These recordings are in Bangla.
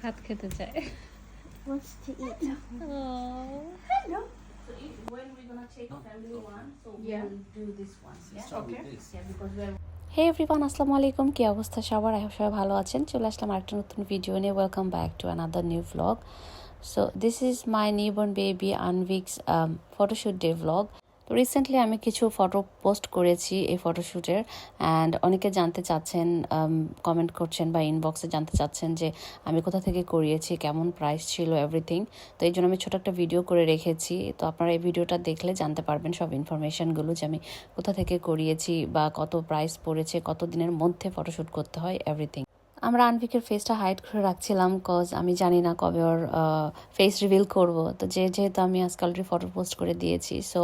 ভাত খেতে চায় Wants to eat. Hello. So if when we're gonna take family one, so Yeah. we'll do this one. Yeah. Okay. Yeah, because we're hey everyone আসসালামু আলাইকুম কি অবস্থা সবার আই হোপ সবাই ভালো আছেন চলে আসলাম আরেকটা নতুন ভিডিও নিয়ে welcome back to another new vlog so this is my newborn baby Anvik's photoshoot day vlog তো রিসেন্টলি আমি কিছু ফটো পোস্ট করেছি এই ফটোশ্যুটের অ্যান্ড অনেকে জানতে চাচ্ছেন কমেন্ট করছেন বা ইনবক্সে জানতে চাচ্ছেন যে আমি কোথা থেকে করিয়েছি, কেমন প্রাইস ছিল এভরিথিং তো এই জন্য আমি ছোটো একটা ভিডিও করে রেখেছি। তো আপনারা এই ভিডিওটা দেখলে জানতে পারবেন সব ইনফরমেশনগুলো যে আমি কোথা থেকে করিয়েছি বা কত প্রাইস পড়েছে, কত দিনের মধ্যে ফটোশ্যুট করতে হয় এভরিথিং আমরা আনভিকের ফেসটা হাইড করে রাখছিলাম কজ আমি জানি না কবে ওর ফেস রিভিল করব। তো যে যেহেতু আমি আজকে অলরেডি ফটো পোস্ট করে দিয়েছি so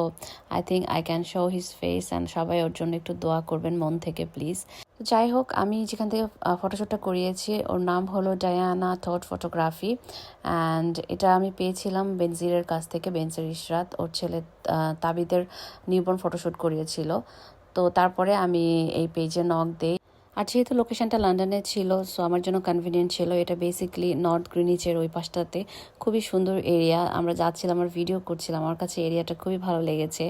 I think I can show his face and সবাই ওর জন্য একটু দোয়া করবেন মন থেকে প্লিজ তো যাই হোক, আমি যেখান থেকে ফটোশ্যুটটা করিয়েছি, ওর নাম হলো ডায়ানা থট ফটোগ্রাফি অ্যান্ড এটা আমি পেয়েছিলাম বেনজিরের কাছ থেকে বেনজির ইশরাত ওর ছেলে তাবিদের নিউবর্ন ফটোশ্যুট করিয়েছিল। তো তারপরে আমি এই পেজে নক দেই। আর যেহেতু লোকেশনটা লন্ডনে ছিল সো আমার জন্য কনভিনিয়েন্ট ছিল। এটা বেসিকলি নর্থ গ্রিনিচের ওই পাশটাতে। খুবই সুন্দর এরিয়া আমরা যাচ্ছিলাম আর ভিডিও করছিলাম। আমার কাছে এরিয়াটা খুবই ভালো লেগেছে।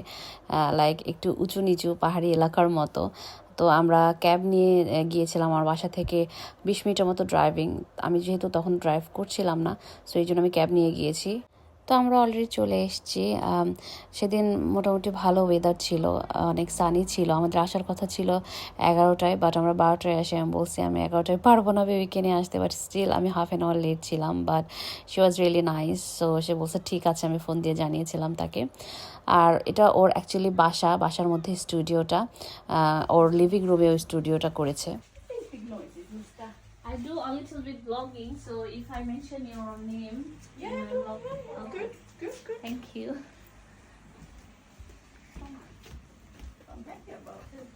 লাইক একটু উঁচু নিচু পাহাড়ি এলাকার মতো। তো আমরা ক্যাব নিয়ে গিয়েছিলাম আমার বাসা থেকে বিশ মিনিটের মতো ড্রাইভিং আমি যেহেতু তখন ড্রাইভ করছিলাম না সো এই জন্য আমি ক্যাব নিয়ে গিয়েছি। তো আমরা অলরেডি চলে এসেছি। সেদিন মোটামুটি ভালো ওয়েদার ছিল, অনেক সানি ছিল। আমাদের আসার কথা ছিল এগারোটায় বাট আমরা বারোটায় আসে আমি বলছি আমি এগারোটায় পারব না নিয়ে আসতে বাট স্টিল আমি হাফ অ্যান আওয়ার লেট ছিলাম but she was really nice so সে বলছে, ঠিক আছে, আমি ফোন দিয়ে জানিয়েছিলাম তাকে। আর এটা ওর অ্যাকচুয়ালি বাসা, বাসার মধ্যে স্টুডিওটা ওর লিভিং রুমে ওই স্টুডিওটা করেছে। I do a little bit vlogging, so if I mention your name, Yeah, in my do, vlog, yeah. okay. Good, good, good. Thank you. I'm happy about it.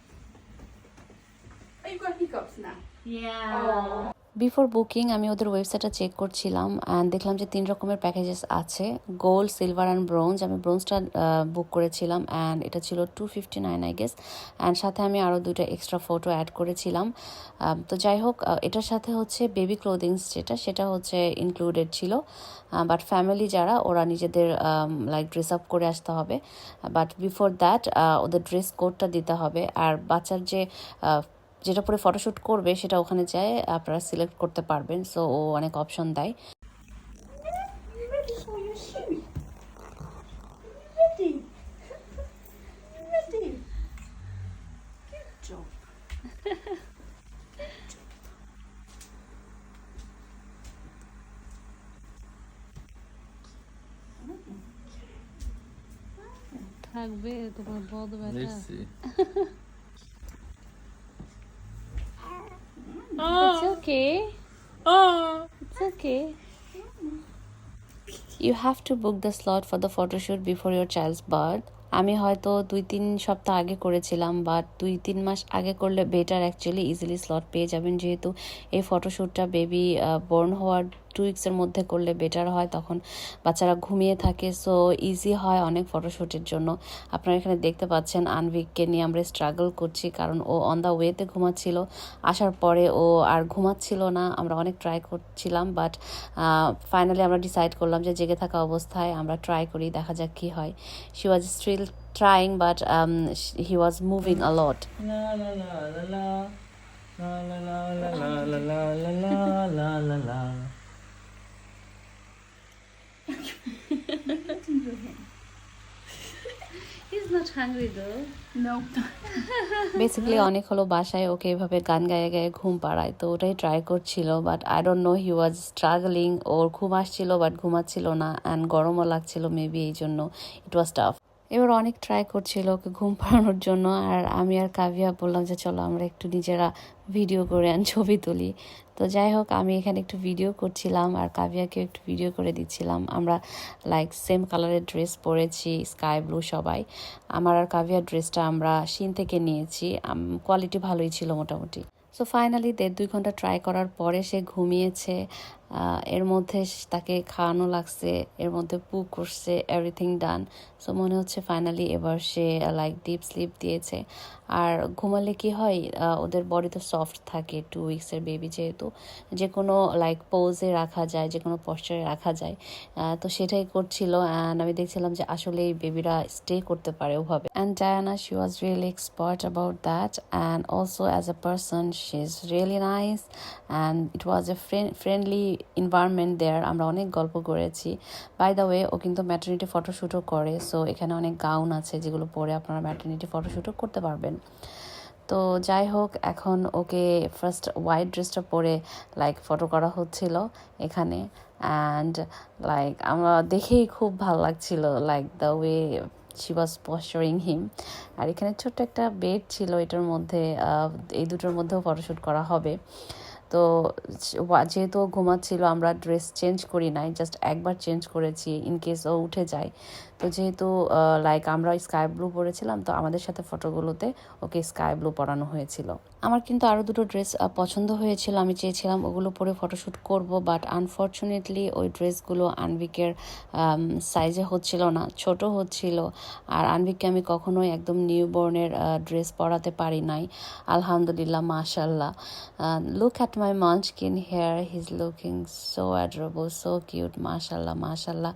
Oh, you've got hiccups now. Yeah. Oh. Before booking আমি ওদের ওয়েবসাইটটা চেক করছিলাম অ্যান্ড দেখলাম যে তিন রকমের প্যাকেজেস আছে গোল্ড সিলভার অ্যান্ড ব্রোঞ্জ আমি ব্রোঞ্জটা বুক করেছিলাম অ্যান্ড এটা ছিল two fifty nine I guess and সাথে আমি আরও দুইটা এক্সট্রা ফটো অ্যাড করেছিলাম। তো যাই হোক এটার সাথে হচ্ছে বেবি ক্লোদিংস যেটা, সেটা হচ্ছে ইনক্লুডেড ছিল। বাট ফ্যামিলি যারা, ওরা নিজেদের লাইক ড্রেস আপ করে আসতে হবে। বাট বিফোর দ্যাট ওদের ড্রেস কোডটা দিতে হবে। আর বাচ্চার যে যেটা পরে ফটোশ্যুট করবে সেটা ওখানে যায় আপনারা সিলেক্ট করতে পারবেন। সো ও অনেক অপশন দেয়. থাকবে তোমার বদ It's okay. It's okay. You have to book the slot for the photo shoot before your child's birth. আমি হয়তো দুই তিন সপ্তাহ আগে করেছিলাম বাট দুই তিন মাস আগে করলে বেটার অ্যাকচুয়ালি ইজিলি স্লট পেয়ে যাবেন যেহেতু এই ফটোশ্যুটটা বেবি বর্ন হওয়ার টু উইক্সের মধ্যে করলে বেটার হয় তখন বাচ্চারা ঘুমিয়ে থাকে সো ইজি হয় অনেক ফটোশ্যুটের জন্য আপনারা এখানে দেখতে পাচ্ছেন আনভিককে নিয়ে আমরা স্ট্রাগল করছি কারণ ও অন দ্য ওয়েতে ঘুমাচ্ছিল আসার পরে ও আর ঘুমাচ্ছিল না আমরা অনেক ট্রাই করছিলাম বাট ফাইনালি আমরা ডিসাইড করলাম যে জেগে থাকা অবস্থায় আমরা ট্রাই করি দেখা যাক কি হয় she was still trying but he was moving La basically অনেক হলো বাসায় ওকে এভাবে গান গায়ে গায়ে ঘুম পাড়ায় তো ওটাই ট্রাই করছিল but I don't know he was struggling ওর ঘুম আসছিল বাট ঘুমাচ্ছিল না অ্যান্ড গরমও লাগছিল মেবি এই জন্য ইট ওয়াজ টাফ এবার অনেক ট্রাই করছিল ওকে ঘুম পাড়ানোর জন্য, আর আমি আর কাভিয়া বললাম যে চলো আমরা একটু নিজেরা ভিডিও করে আন, ছবি তুলি। তো যাই হোক, আমি এখানে একটু ভিডিও করছিলাম আর কাভিয়াকে একটু ভিডিও করে দিচ্ছিলাম। আমরা লাইক সেম কালারের ড্রেস পরেছি স্কাই ব্লু সবাই। আমার আর কাভিয়ার ড্রেসটা আমরা সিন থেকে নিয়েছি কোয়ালিটি ভালোই ছিল মোটামুটি। সো ফাইনালি দেড় দুই ঘণ্টা ট্রাই করার পরে সে ঘুমিয়েছে এর মধ্যে তাকে খাওয়ানো লাগছে, এর মধ্যে পু করছে এভরিথিং ডান সো মনে হচ্ছে ফাইনালি এবার সে লাইক ডিপ স্লিপ দিয়েছে। আর ঘুমালে কি হয় ওদের বডি তো সফট থাকে টু উইক্সের বেবি যেহেতু। যে কোনো লাইক পোজে রাখা যায় যে কোনো পশ্চারে রাখা যায়। তো সেটাই করছিল অ্যান্ড আমি দেখছিলাম যে আসলে এই বেবিরা স্টে করতে পারে ওভাবে। And Diana she was really expert about that and also as a person she is really nice and it was a friendly environment there আমরা অনেক গল্প করেছি। বাই দ্য ওয়ে ও কিন্তু ম্যাটার্নিটি ফটোশ্যুটও করে সো এখানে অনেক গাউন আছে যেগুলো পরে আপনারা ম্যাটার্নিটি ফটোশ্যুটও করতে পারবেন। তো যাই হোক, এখন ওকে ফার্স্ট হোয়াইট ড্রেসটা পরে লাইক ফটো করা হচ্ছিল এখানে। অ্যান্ড লাইক আমরা দেখেই খুব ভালো লাগছিল like the way she was posturing him আর এখানে ছোট্ট একটা বেড ছিল, এটার মধ্যে এই দুটোর মধ্যেও ফটোশ্যুট করা হবে। তো যেহেতু ঘুমাচ্ছিল, আমরা ড্রেস চেঞ্জ করি নাই জাস্ট একবার চেঞ্জ করেছি ইন কেস ও উঠে যায়। তো যেহেতু লাইক আমরা স্কাই ব্লু পরেছিলাম, তো আমাদের সাথে ফটোগুলোতে ওকে স্কাই ব্লু পরানো হয়েছিল। আমার কিন্তু আরও দুটো ড্রেস পছন্দ হয়েছিল। আমি চেয়েছিলাম ওগুলো পরে ফটোশ্যুট করব বাট আনফর্চুনেটলি ওই ড্রেসগুলো আনভিকের সাইজে হচ্ছিল না, ছোট হচ্ছিল। আর আনভিককে আমি কখনোই একদম নিউ বর্নের ড্রেস পরাতে পারি নাই। আলহামদুলিল্লাহ মাশাল্লাহ look at my munchkin here his looking so adorable so cute মাশাল্লাহ মাশাল্লাহ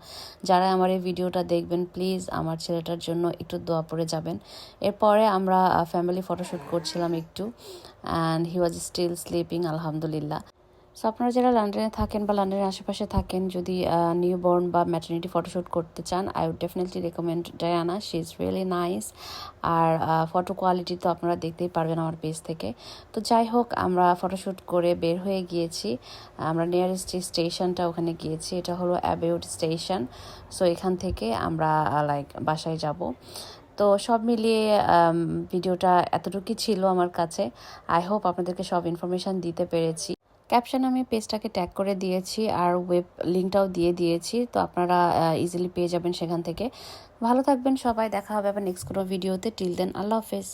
যারা আমার এই ভিডিওটা দেখবেন প্লিজ আমার ছেলেটার জন্য একটু দোয়া পড়ে যাবেন। এরপরে আমরা ফ্যামিলি ফটোশ্যুট করছিলাম একটু and he was still sleeping আলহামদুলিল্লাহ। সো আপনারা যারা লন্ডনে থাকেন বা লন্ডনের আশেপাশে থাকেন, যদি নিউ বর্ন বা ম্যাটার্নিটি ফটোশ্যুট করতে চান I would definitely recommend Diana she is really nice R photo quality তো আপনারা দেখতেই পারবেন আমার পেজ থেকে। তো যাই হোক, আমরা ফটোশ্যুট করে বের হয়ে গিয়েছি। আমরা নিয়ারেস্ট যে স্টেশনটা, ওখানে গিয়েছি। এটা হলো অ্যাবেউড স্টেশন। সো এখান থেকে আমরা লাইক বাসায় যাব। তো সব মিলিয়ে ভিডিওটা এতটুকুই ছিল আমার কাছে। আই হোপ আপনাদেরকে সব ইনফরমেশান দিতে পেরেছি। ক্যাপশনে আমি পেজটাকে ট্যাগ করে দিয়েছি আর ওয়েব লিঙ্কটাও দিয়ে দিয়েছি, তো আপনারা ইজিলি পেয়ে যাবেন সেখান থেকে। ভালো থাকবেন সবাই, দেখা হবে আবার নেক্সট কোনো ভিডিওতে টিল দেন আল্লাহ হাফেজ।